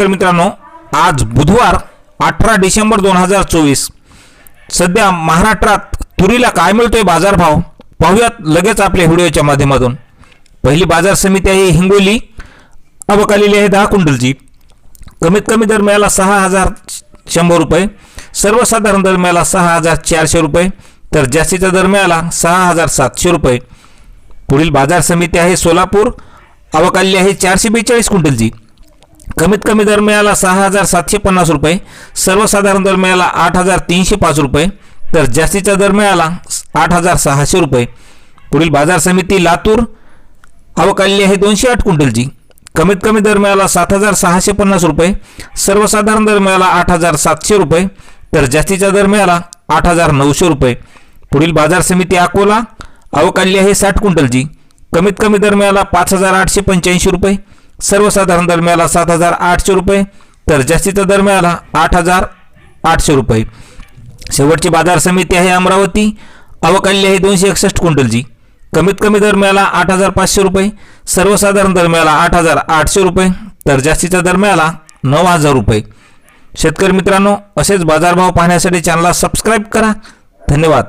तर मित्रांनो आज बुधवार अठरा डिसेंबर दोन हजार चोवीस. सध्या महाराष्ट्रात तुरीला काय मिळतोय बाजारभाव? पाहूयात लगेच आपल्या व्हिडिओच्या माध्यमातून. पहिली बाजार समिती आहे हिंगोली आवक आहे दहा क्विंटलची. कमीत कमी दर मिळाला सहा हजार शंभर रुपये. सर्वसाधारण दर मिळाला सहा हजार चारशे रुपये. तर जास्तीचा दर मिळाला सहा हजार सातशे रुपये. पुढील बाजार समिती आहे सोलापूर आवक आहे चारशे बेचाळीस क्विंटलची. कमीत कमी दर मिळाला सहा हजार सातशे पन्नास रुपये सर्वसाधारण दर मिळाला आठ हजार तीनशे पाच रुपये तर जास्तीचा दर मिळाला आठ हजार सहाशे रुपये. पुढील बाजार समिती लातूर आवक आलेली आहे दोनशे आठ क्विंटलची. कमीत कमी दर मिळाला सात हजार सहाशे पन्नास रुपये सर्वसाधारण दर मिळाला आठ हजार सातशे रुपये तर जास्तीचा दर मिळाला आठ हजार नऊशे रुपये. पुढील बाजार समिती अकोला आवक आलेली आहे साठ क्विंटलची. कमीत कमी दर मिळाला पाच हजार आठशे पंच्याऐंशी रुपये सर्वसाधारण दर मिळाला सात हजार आठशे रुपये तर जास्तीचा दर मिळाला आठ हजार आठशे रुपये. शेवटची बाजार समिती आहे अमरावती. अवकाली आहे दोनशे एकसष्ट क्विंटलची. कमीत कमी दर मिळाला आठ हजार पाचशे रुपये सर्वसाधारण दर मिळाला आठ हजार आठशे रुपये तर जास्तीचा दर मिळाला नऊ हजार रुपये. शेतकरी मित्रांनो असेच बाजारभाव पाहण्यासाठी चॅनलला सबस्क्राईब करा. धन्यवाद.